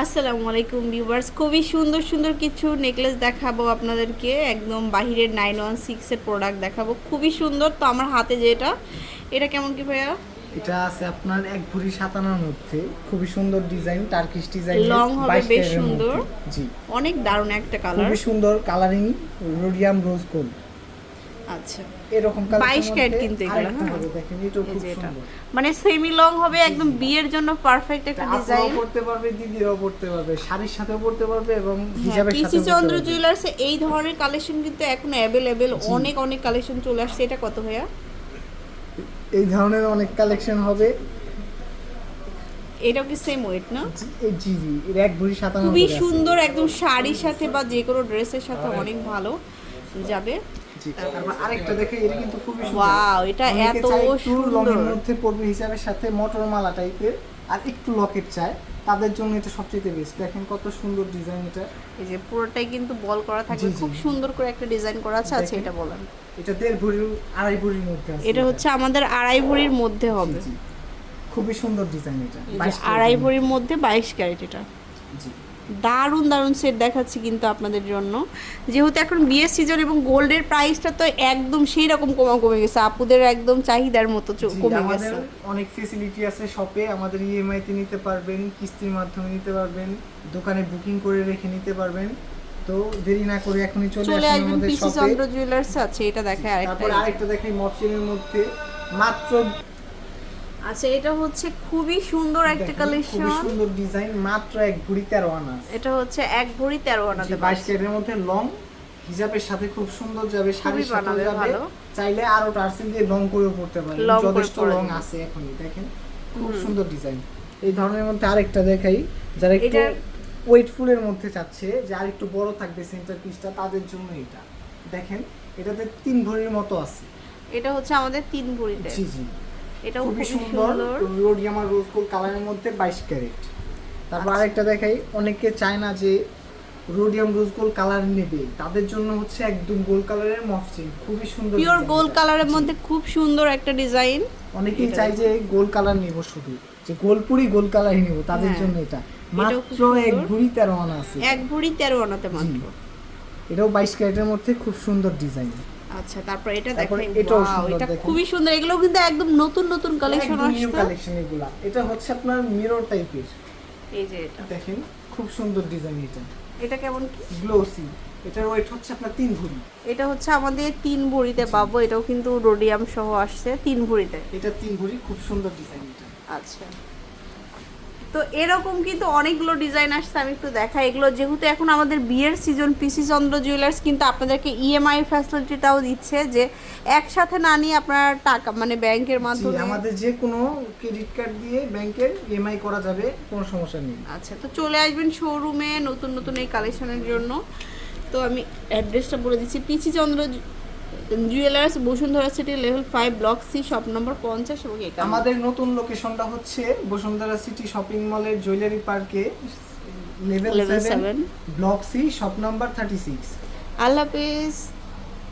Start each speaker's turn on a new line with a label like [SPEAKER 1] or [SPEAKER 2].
[SPEAKER 1] আসসালামু আলাইকুম ভিউয়ার্স খুবই সুন্দর সুন্দর কিছু নেকলেস দেখাবো আপনাদেরকে। একদম বাহিরের নাইন ওয়ান সিক্সের প্রোডাক্ট দেখাবো। খুবই সুন্দর। তো আমার হাতে যেটা এটা কেমন কি ভাইয়া?
[SPEAKER 2] এটা আছে আপনার এক ভরি সাতানার মধ্যে। খুবই সুন্দর ডিজাইন টার্কিশ ডিজাইন
[SPEAKER 1] Long হবে, বেশ সুন্দর।
[SPEAKER 2] জি।
[SPEAKER 1] অনেক দারুণ একটা কালার
[SPEAKER 2] খুবই সুন্দর কালারিং রোডিয়াম রোজ গোল্ড
[SPEAKER 1] আচ্ছা।
[SPEAKER 2] এরকম
[SPEAKER 1] 22 ক্যারেট কিন্তু এগুলো, হ্যাঁ।
[SPEAKER 2] দেখেন এটাও খুব সুন্দর।
[SPEAKER 1] মানে সেমি লং হবে একদম বিয়ের জন্য পারফেক্ট একটা ডিজাইন
[SPEAKER 2] পড়তে পারবে দিদিরাও পড়তে পারবে শাড়ির সাথেও পড়তে পারবে এবং হিজাবের
[SPEAKER 1] পিসি চন্দ্র জুয়েলার্সে এই ধরনের কালেকশন কিন্তু এখন অনেক অনেক কালেকশন চলে আসছে। এটা কত ভাইয়া?
[SPEAKER 2] এই ধরনের অনেক কালেকশন হবে।
[SPEAKER 1] এটাও কি সেম ওয়েট না?
[SPEAKER 2] জি- জি জি এর এক ভরি সাতানা
[SPEAKER 1] খুবই সুন্দর একদম শাড়ির সাথে বা যে কোনো ড্রেসের সাথে অনেক ভালো যাবে।
[SPEAKER 2] তারপর আরেকটা দেখে এটা কিন্তু খুবই সুন্দর।
[SPEAKER 1] ওয়াও এটা এত
[SPEAKER 2] চায় একটু
[SPEAKER 1] সুন্দর।
[SPEAKER 2] মধ্যে পড়বে হিসাবের সাথে মোটর মালা টাইপের আর একটু লকেট চায়। তাদের জন্য এটা সবচেয়ে বেস্ট দেখেন কত সুন্দর ডিজাইন এটা।
[SPEAKER 1] এই যে পুরোটাই কিন্তু বল করা থাকবে। খুব সুন্দর করে একটা ডিজাইন করা আছে আচ্ছা এটা বলেন।
[SPEAKER 2] এটা দেড় ভরি আড়াই ভরির মধ্যে আছে
[SPEAKER 1] এটা হচ্ছে আমাদের আড়াই ভরির মধ্যে হবে।
[SPEAKER 2] খুবই সুন্দর ডিজাইন এটা।
[SPEAKER 1] এই যে
[SPEAKER 2] 22 ক্যারেটের
[SPEAKER 1] আড়াই ভরির মধ্যে বাইশ ক্যারেট এটা।
[SPEAKER 2] জি।
[SPEAKER 1] দারুণ দারুণ সেট দেখাচ্ছি কিন্তু আপনাদের জন্য। যেহেতু এখন বিয়ের সিজন এবং গোল্ডের প্রাইসটা তো একদম সেই রকম কমা কমে গেছে। আপুদের একদম চাহিদার মতো কমে গেছে।
[SPEAKER 2] অনেক ফেসিলিটি আছে শপে আমাদের ইএমআই তে নিতে পারবেন কিস্তির মাধ্যমে নিতে পারবেন দোকানে বুকিং করে রেখে নিতে পারবেন। তো দেরি না করে এখনই চলে
[SPEAKER 1] আসবেন
[SPEAKER 2] আমাদের
[SPEAKER 1] পিসি চন্দ্র জুয়েলার্স আছে এটা দেখায় আরেকটা
[SPEAKER 2] তারপর আরেকটা দেখাই মফসিলের মধ্যে। মাত্র
[SPEAKER 1] আচ্ছা এটা হচ্ছে খুবই সুন্দর একটা কালেকশন
[SPEAKER 2] খুবই সুন্দর ডিজাইন মাত্র এক ভরি তেরো আনা।
[SPEAKER 1] এটা হচ্ছে এক ভরি তেরো আনাতে
[SPEAKER 2] বাইশ ক্যারেটের মধ্যে লং হিজাবের সাথে খুব সুন্দর যাবে শাড়ির সাথে যাবে। চাইলে আরও টার্সেল দিয়ে লং করেও পড়তে পারেন। যথেষ্ট লং আছে এখনই দেখেন। খুব সুন্দর ডিজাইন এই ধরনের মধ্যে আরেকটা দেখাই। যারা একটু ওয়েটফুলের মধ্যে চাচ্ছে যে আর একটু বড় থাকবে সেন্টার পিসটা তাদের জন্য এটা। দেখেন এটাতে তিন ভরির মতো আছে।
[SPEAKER 1] এটা হচ্ছে আমাদের তিন ভরিতে।
[SPEAKER 2] জি জি।
[SPEAKER 1] এটাও
[SPEAKER 2] খুবই
[SPEAKER 1] খুবই
[SPEAKER 2] সুন্দর। রোডিয়ামা রোজ গোল্ড কালারের মধ্যে বাইশ ক্যারেট। তারপর
[SPEAKER 1] আচ্ছা।
[SPEAKER 2] আরেকটা দেখাই অনেকে চায় না যে রোডিয়াম রোজ গোল্ড কালার নেবে। তাদের জন্য হচ্ছে একদম গোল্ড কালারের মফসিল খুবই সুন্দর
[SPEAKER 1] পিওর গোল্ড কালারের মধ্যে খুব সুন্দর একটা ডিজাইন।
[SPEAKER 2] অনেকেই চায় যে গোল্ড কালার নিব শুধু যে গোলপুরি গোল্ড কালারই নিব তাদের
[SPEAKER 1] হ্যাঁ।
[SPEAKER 2] জন্য এটা।
[SPEAKER 1] খুব
[SPEAKER 2] মাত্র এক ভরি তেরো আনা আছে।
[SPEAKER 1] এক ভরি তেরো আনাতে মাত্র।
[SPEAKER 2] এটাও বাইশ ক্যারেটের মধ্যে খুব সুন্দর ডিজাইন।
[SPEAKER 1] আচ্ছা তারপর এটা ওয়াও এটা খুবই সুন্দর এগুলো কিন্তু একদম নতুন নতুন কালেকশন
[SPEAKER 2] নিউ
[SPEAKER 1] আসছে।
[SPEAKER 2] কালেকশন এগুলা। এটা হচ্ছে আপনার মিরর টাইপের
[SPEAKER 1] এই যে এটা।
[SPEAKER 2] দেখেন খুব সুন্দর ডিজাইন এটা।
[SPEAKER 1] এটা কেমন
[SPEAKER 2] গ্লোসি এটার ওয়েট হচ্ছে আপনার তিন ভরি।
[SPEAKER 1] এটা হচ্ছে আমাদের তিন ভরিতে পাবো এটাও কিন্তু রোডিয়াম সহ আসছে তিন ভরিতে।
[SPEAKER 2] এটা তিন ভরি খুব সুন্দর ডিজাইন এটা।
[SPEAKER 1] আচ্ছা। তো এরকম কিন্তু অনেকগুলো ডিজাইন আসছে আমি একটু দেখাই। এগুলো যেহেতু এখন আমাদের বিয়ের সিজন পিসি চন্দ্র জুয়েলার্স কিন্তু আপনাদেরকে E ইএমআই ফ্যাসিলিটিটাও দিচ্ছে যে একসাথে না নিয়ে আপনার টাকা মানে ব্যাংকের মাধ্যমে
[SPEAKER 2] আমাদের যে কোনো ক্রেডিট কার্ড দিয়ে ব্যাংকের ইএমআই করা যাবে কোনো সমস্যা নেই।
[SPEAKER 1] আচ্ছা তো চলে আসবেন শোরুমে নতুন নতুন এই কালেকশনের জন্য। তো আমি অ্যাড্রেসটা বলে দিচ্ছি। PC Chandra jewellers Bashundhara city level five block C shop number পঞ্চাশ এবং
[SPEAKER 2] আমাদের নতুন লোকেশনটা হচ্ছে বসুন্ধরা সিটি শপিং মলের জুয়েলারি পার্কে level seven. Block C shop number thirty six.
[SPEAKER 1] আল্লাহ হাফেজ।